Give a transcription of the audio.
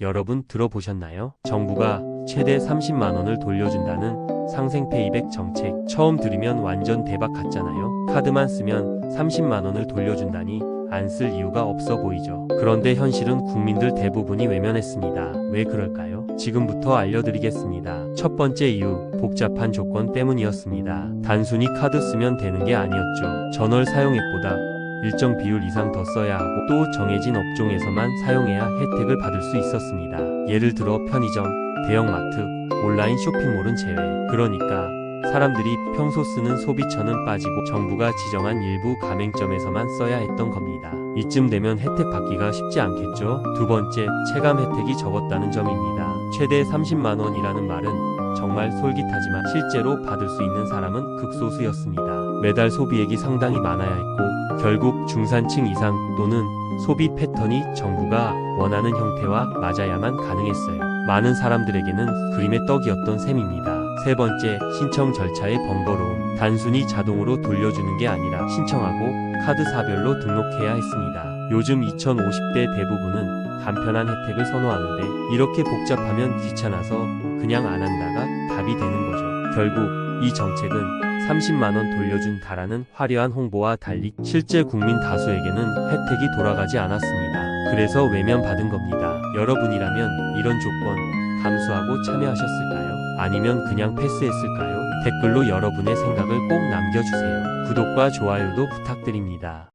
여러분 들어보셨나요? 정부가 최대 30만 원을 돌려준다는 상생페이백 정책 처음 들으면 완전 대박 같잖아요. 카드만 쓰면 30만 원을 돌려준다니 안 쓸 이유가 없어 보이죠. 그런데 현실은 국민들 대부분이 외면했습니다. 왜 그럴까요? 지금부터 알려드리겠습니다. 첫 번째 이유, 복잡한 조건 때문이었습니다. 단순히 카드 쓰면 되는 게 아니었죠. 전월 사용액보다 일정 비율 이상 더 써야 하고 또 정해진 업종에서만 사용해야 혜택을 받을 수 있었습니다. 예를 들어 편의점, 대형마트, 온라인 쇼핑몰은 제외. 그러니까 사람들이 평소 쓰는 소비처는 빠지고 정부가 지정한 일부 가맹점에서만 써야 했던 겁니다. 이쯤 되면 혜택 받기가 쉽지 않겠죠? 두 번째, 체감 혜택이 적었다는 점입니다. 최대 30만 원이라는 말은 정말 솔깃하지만 실제로 받을 수 있는 사람은 극소수였습니다. 매달 소비액이 상당히 많아야 했고 결국 중산층 이상 또는 소비 패턴이 정부가 원하는 형태와 맞아야만 가능했어요. 많은 사람들에게는 그림의 떡이었던 셈입니다. 세 번째, 신청 절차의 번거로움. 단순히 자동으로 돌려주는 게 아니라 신청하고 카드사별로 등록해야 했습니다. 요즘 2050대 대부분은 간편한 혜택을 선호하는데 이렇게 복잡하면 귀찮아서 그냥 안 한다가 답이 되는 거죠. 결국 이 정책은 30만 원 돌려준 다라는 화려한 홍보와 달리 실제 국민 다수에게는 혜택이 돌아가지 않았습니다. 그래서 외면받은 겁니다. 여러분이라면 이런 조건 감수하고 참여하셨을까요? 아니면 그냥 패스했을까요? 댓글로 여러분의 생각을 꼭 남겨주세요. 구독과 좋아요도 부탁드립니다.